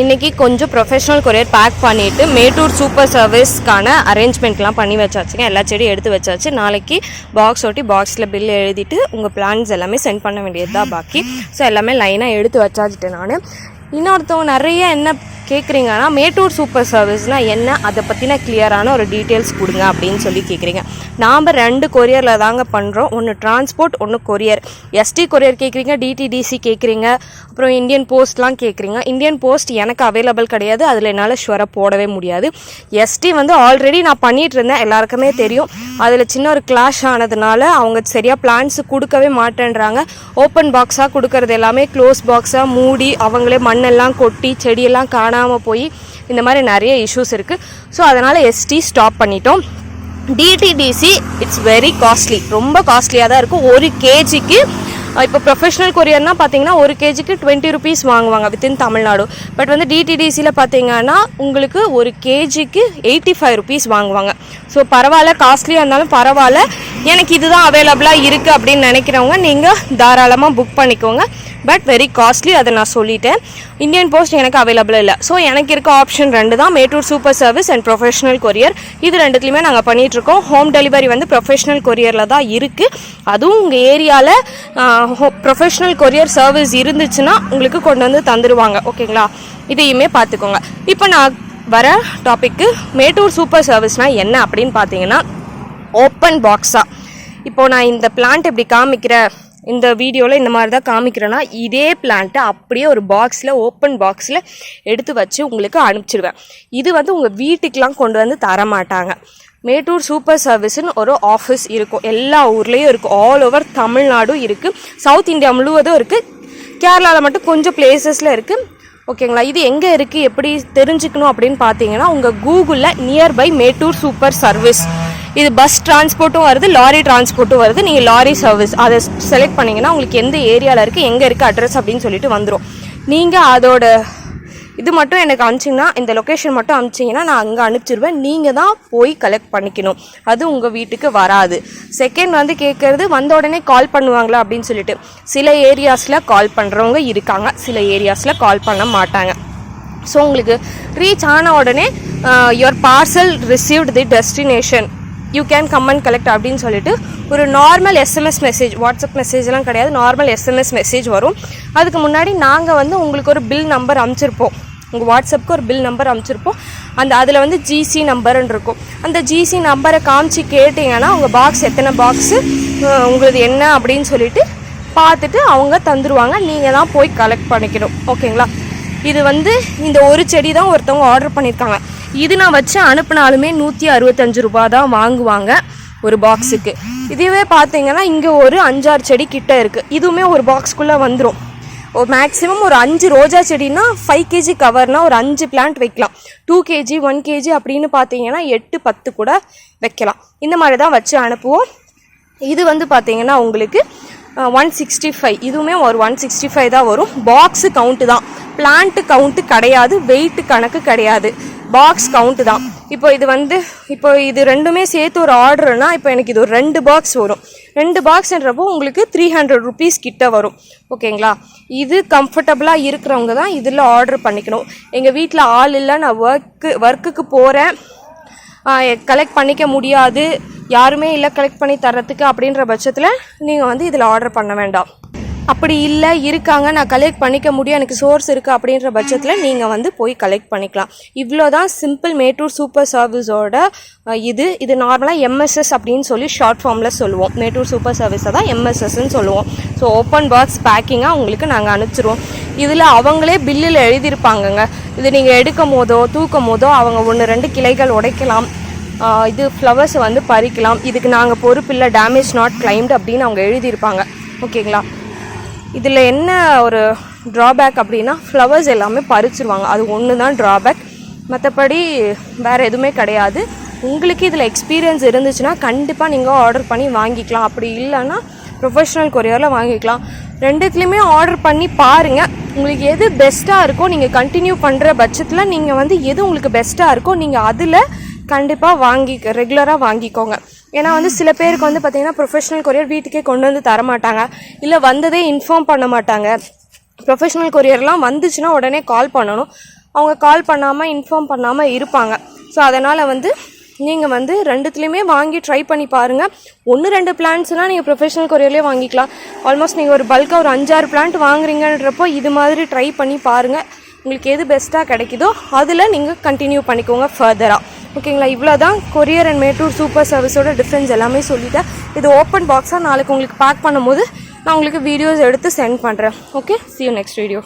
இன்னைக்கு கொஞ்சம் professional courier back பண்ணிட்டு மேட்டூர் சூப்பர் சர்வீஸ்க்கான அரேஞ்ச்மெண்ட்லாம் பண்ணி வச்சாச்சுங்க. எல்லா செடியும் எடுத்து வச்சாச்சு. நாளைக்கு பாக்ஸ் ஒட்டி பாக்ஸில் பில் எழுதிட்டு உங்கள் பிளான்ஸ் எல்லாமே சென்ட் பண்ண வேண்டியது தான் பாக்கி. ஸோ எல்லாமே லைனாக எடுத்து வச்சாச்சுட்டேன் நான். இன்னொருத்தவங்க நிறைய என்ன கேட்குறீங்கன்னா மேட்டூர் சூப்பர் சர்வீஸ்னால் என்ன? அதை பற்றின கிளியரான ஒரு டீட்டெயில்ஸ் கொடுங்க அப்படின்னு சொல்லி கேட்குறீங்க நாம் ரெண்டு கொரியரில் தாங்க பண்ணுறோம் ஒன்று டிரான்ஸ்போர்ட் ஒன்று கொரியர் எஸ்டி கொரியர் கேட்குறீங்க டிடிடிசி கேட்குறீங்க அப்புறம் இந்தியன் போஸ்ட்லாம் கேட்குறீங்க இந்தியன் போஸ்ட் எனக்கு அவைலபிள் கிடையாது. அதில் என்னால் ஷுவராக போடவே முடியாது. எஸ்டி வந்து ஆல்ரெடி நான் பண்ணிகிட்டு இருந்தேன். எல்லாருக்குமே தெரியும். அதில் சின்ன ஒரு கிளாஷ் ஆனதுனால அவங்க சரியாக பிளான்ஸ் கொடுக்கவே மாட்டேன்றாங்க. ஓப்பன் பாக்ஸாக கொடுக்கறது எல்லாமே க்ளோஸ் பாக்ஸாக மூடி அவங்களே மண் மண்ணெல்லாம் கொட்டி செடியெல்லாம் காணாமல் போய் இந்த மாதிரி நிறைய இஷ்யூஸ் இருக்குது ஸோ அதனால் எஸ்டி ஸ்டாப் பண்ணிட்டோம். டிடிடிசி இட்ஸ் வெரி காஸ்ட்லி ரொம்ப காஸ்ட்லியாக தான் இருக்கும். ஒரு கேஜிக்கு இப்போ ப்ரொஃபஷனல் கொரியர்னால் பார்த்தீங்கன்னா ஒரு கேஜிக்கு டுவெண்ட்டி ருபீஸ் வாங்குவாங்க வித்தின் தமிழ்நாடு. பட் வந்து டிடிடிசியில் பார்த்தீங்கன்னா உங்களுக்கு ஒரு கேஜிக்கு எயிட்டி ஃபைவ் ருபீஸ் வாங்குவாங்க. ஸோ பரவாயில்ல காஸ்ட்லியாக இருந்தாலும் பரவாயில்ல. எனக்கு இதுதான் அவைலபிளாக இருக்குது அப்படின்னு நினைக்கிறவங்க நீங்கள் தாராளமாக புக் பண்ணிக்கோங்க. பட் வெரி காஸ்ட்லி அதை நான் சொல்லிட்டேன். இந்தியன் போஸ்ட் எனக்கு அவைலபிள் இல்லை. ஸோ எனக்கு இருக்க ஆப்ஷன் ரெண்டு தான். Mettur super service and professional courier இது ரெண்டுத்துலையுமே நாங்கள் பண்ணிகிட்ருக்கோம் ஹோம் டெலிவரி வந்து ப்ரொஃபஷனல் கொரியரில் தான் இருக்குது அதுவும் உங்கள் ஏரியாவில் ப்ரொஃபஷனல் கொரியர் சர்வீஸ் இருந்துச்சுன்னா உங்களுக்கு கொண்டு வந்து தந்துடுவாங்க ஓகேங்களா? இதையுமே பார்த்துக்கோங்க. இப்போ நான் வர டாப்பிக்கு மேட்டூர் சூப்பர் சர்வீஸ்னால் என்ன அப்படின்னு பார்த்தீங்கன்னா ஓப்பன் பாக்ஸாக இப்போது நான் இந்த பிளான்ட் இப்படி காமிக்கிறேன் இந்த வீடியோவில் இந்த மாதிரி தான் காமிக்கிறேன்னா இதே பிளான்ட்டை அப்படியே ஒரு பாக்ஸில் ஓப்பன் பாக்ஸில் எடுத்து வச்சு உங்களுக்கு அனுப்பிச்சிடுவேன் இது வந்து உங்கள் வீட்டுக்கெலாம் கொண்டு வந்து தர மாட்டாங்க மேட்டூர் சூப்பர் சர்வீஸ்னு ஒரு ஆஃபீஸ் இருக்கும். எல்லா ஊர்லேயும் இருக்கும். ஆல் ஓவர் தமிழ்நாடும் இருக்குது சவுத் இந்தியா முழுவதும் இருக்குது கேரளாவில் மட்டும் கொஞ்சம் பிளேசஸில் இருக்குது ஓகேங்களா இது எங்கே இருக்குது எப்படி தெரிஞ்சுக்கணும் அப்படின்னு பார்த்தீங்கன்னா உங்கள் கூகுளில் நியர்பை மேட்டூர் சூப்பர் சர்வீஸ். இது பஸ் டிரான்ஸ்போர்ட்டும் வருது லாரி டிரான்ஸ்போர்ட்டும் வருது. நீங்கள் லாரி சர்வீஸ் அதை செலக்ட் பண்ணிங்கன்னா உங்களுக்கு எந்த ஏரியாவில் இருக்குது எங்கே இருக்குது அட்ரஸ் அப்படின்னு சொல்லிட்டு வந்துடும் நீங்கள் அதோட இது மட்டும் எனக்கு அனுப்பிச்சிங்கன்னா இந்த லொக்கேஷன் மட்டும் அனுப்பிச்சிங்கன்னா நான் அங்கே அனுப்பிச்சிருவேன். நீங்கள் தான் போய் கலெக்ட் பண்ணிக்கணும். அது உங்கள் வீட்டுக்கு வராது. செகண்ட் வந்து கேட்குறது வந்த உடனே கால் பண்ணுவாங்களா அப்படின்னு சொல்லிட்டு. சில ஏரியாஸில் கால் பண்ணுறவங்க இருக்காங்க. சில ஏரியாஸில் கால் பண்ண மாட்டாங்க. ஸோ உங்களுக்கு ரீச் ஆன உடனே your parcel received the destination you can come and collect அப்படின்னு சொல்லிட்டு ஒரு நார்மல் எஸ்எம்எஸ் மெசேஜ் வாட்ஸ்அப் மெசேஜ்லாம் கிடையாது. நார்மல் எஸ்எம்எஸ் மெசேஜ் வரும். அதுக்கு முன்னாடி நாங்கள் வந்து உங்களுக்கு ஒரு பில் நம்பர் அனுப்பிச்சிருப்போம் உங்கள் வாட்ஸ்அப்புக்கு ஒரு பில் நம்பர் அமைச்சிருப்போம். அந்த அதில் வந்து ஜிசி நம்பர்னு இருக்கும். அந்த ஜிசி நம்பரை காமிச்சு கேட்டிங்கன்னா உங்கள் பாக்ஸ் எத்தனை பாக்ஸு உங்களுக்கு என்ன அப்படின்னு சொல்லிட்டு பார்த்துட்டு அவங்க தந்துடுவாங்க நீங்கள் தான் போய் கலெக்ட் பண்ணிக்கணும். ஓகேங்களா? இது வந்து இந்த ஒரு செடி தான் ஒருத்தவங்க ஆர்டர் பண்ணியிருக்காங்க இது நான் வச்சு அனுப்பினாலுமே நூற்றி அறுபத்தஞ்சு ரூபா தான் வாங்குவாங்க ஒரு பாக்ஸுக்கு இதுவே பார்த்தீங்கன்னா இங்கே ஒரு அஞ்சாறு செடி கிட்ட இருக்குது இதுவுமே ஒரு பாக்ஸ்க்குள்ளே வந்துடும் ஒரு மேக்ஸிமம் ஒரு அஞ்சு ரோஜா செடினா ஃபைவ் கேஜி கவர்னால் ஒரு அஞ்சு பிளான்ட் வைக்கலாம். டூ கேஜி ஒன் கேஜி அப்படின்னு பார்த்தீங்கன்னா எட்டு பத்து கூட வைக்கலாம். இந்த மாதிரி தான் வச்சு அனுப்புவோம். இது வந்து பார்த்தீங்கன்னா உங்களுக்கு ஒன் சிக்ஸ்டி ஃபைவ் இதுவுமே ஒரு ஒன் சிக்ஸ்டி ஃபைவ் தான் வரும். பாக்ஸு கவுண்ட்டு தான். பிளான்ட்டு கவுண்ட்டு கிடையாது வெயிட்டு கணக்கு கிடையாது. பாக்ஸ் கவுண்ட்டு தான். இப்போ இது வந்து இப்போ இது ரெண்டுமே சேர்த்து ஒரு ஆர்டர்னா இப்போ எனக்கு இது ஒரு ரெண்டு பாக்ஸ் வரும். ரெண்டு பாக்ஸ்ன்றப்போ உங்களுக்கு த்ரீ ஹண்ட்ரட் ருபீஸ் கிட்ட வரும். ஓகேங்களா? இது கம்ஃபர்டபுளாக இருக்கிறவங்க தான் இதில் ஆர்டர் பண்ணிக்கணும். எங்கள் வீட்டில் ஆள் இல்லை நான் ஒர்க்கு ஒர்க்குக்கு போகிறேன் கலெக்ட் பண்ணிக்க முடியாது. யாருமே இல்லை கலெக்ட் பண்ணி தர்றதுக்கு அப்படின்ற பட்சத்தில் நீங்கள் வந்து இதில் ஆர்டர் பண்ண வேண்டாம். அப்படி இல்லை இருக்காங்க நான் கலெக்ட் பண்ணிக்க முடியும் எனக்கு சோர்ஸ் இருக்குது அப்படின்ற பட்சத்தில் நீங்கள் வந்து போய் கலெக்ட் பண்ணிக்கலாம். இவ்வளோ தான் சிம்பிள் மேட்டூர் சூப்பர் சர்வீஸோட இது. இது நார்மலாக எம்எஸ்எஸ் அப்படின்னு சொல்லி ஷார்ட் ஃபார்மில் சொல்லுவோம். மேட்டூர் சூப்பர் சர்வீஸை தான் எம்எஸ்எஸ்ன்னு சொல்லுவோம். ஸோ ஓப்பன் பாக்ஸ் பேக்கிங்காக உங்களுக்கு நாங்கள் அனுப்பிச்சிருவோம். இதில் அவங்களே பில்லில் எழுதியிருப்பாங்கங்க. இது நீங்கள் எடுக்கும் போதோ தூக்கும் போதோ அவங்க ஒன்று ரெண்டு கிளைகள் உடைக்கலாம். இது ஃப்ளவர்ஸை வந்து பறிக்கலாம். இதுக்கு நாங்கள் பொறுப்பில்லை டேமேஜ் நாட் கிளைம்டு அப்படின்னு அவங்க எழுதியிருப்பாங்க. ஓகேங்களா இதில் என்ன ஒரு ட்ராபேக் அப்படின்னா ஃப்ளவர்ஸ் எல்லாமே பறிச்சிருவாங்க. அது ஒன்று தான் ட்ராபேக் மற்றபடி வேறு எதுவுமே கிடையாது. உங்களுக்கு இதில் எக்ஸ்பீரியன்ஸ் இருந்துச்சுன்னா கண்டிப்பாக நீங்கள் ஆர்டர் பண்ணி வாங்கிக்கலாம். அப்படி இல்லைன்னா ப்ரொஃபஷ்னல் கொரியரில் வாங்கிக்கலாம். ரெண்டுத்துலேயுமே ஆர்டர் பண்ணி பாருங்கள் உங்களுக்கு எது பெஸ்ட்டாக இருக்கோ நீங்கள் கண்டினியூ பண்ணுற பட்சத்தில் நீங்கள் வந்து எது உங்களுக்கு பெஸ்ட்டாக இருக்கோ நீங்கள் அதில் கண்டிப்பாக வாங்கி ரெகுலராக வாங்கிக்கோங்க. ஏன்னா வந்து சில பேருக்கு வந்து பார்த்தீங்கன்னா ப்ரொஃபஷனல் கொரியர் வீட்டுக்கே கொண்டு வந்து தர மாட்டாங்க இல்லை வந்ததே இன்ஃபார்ம் பண்ண மாட்டாங்க. ப்ரொஃபஷனல் கொரியர்லாம் வந்துச்சுன்னா உடனே கால் பண்ணணும். அவங்க கால் பண்ணாமல் இன்ஃபார்ம் பண்ணாமல் இருப்பாங்க. ஸோ அதனால் வந்து நீங்கள் வந்து ரெண்டுத்துலேயுமே வாங்கி ட்ரை பண்ணி பாருங்கள் ஒன்று ரெண்டு பிளான்ஸ்னால் நீங்கள் ப்ரொஃபஷனல் கொரியர்லேயே வாங்கிக்கலாம். ஆல்மோஸ்ட் நீங்கள் ஒரு பல்காக ஒரு அஞ்சாறு பிளான்ட் வாங்குறீங்கன்றப்போ இது மாதிரி ட்ரை பண்ணி பாருங்கள் உங்களுக்கு எது பெஸ்ட்டாக கிடைக்குதோ அதில் நீங்கள் கண்டினியூ பண்ணிக்கோங்க ஃபர்தராக ஓகேங்களா? இவ்வளோ தான் கொரியர் அண்ட் மேட்டூர் சூப்பர் சர்வீஸோட டிஃப்ரென்ஸ் எல்லாமே சொல்லிட்டேன். இது ஓப்பன் பாக்ஸாக நாளைக்கு உங்களுக்கு பேக் பண்ணும்போது நான் உங்களுக்கு வீடியோஸ் எடுத்து சென்ட் பண்ணுறேன் okay see you next video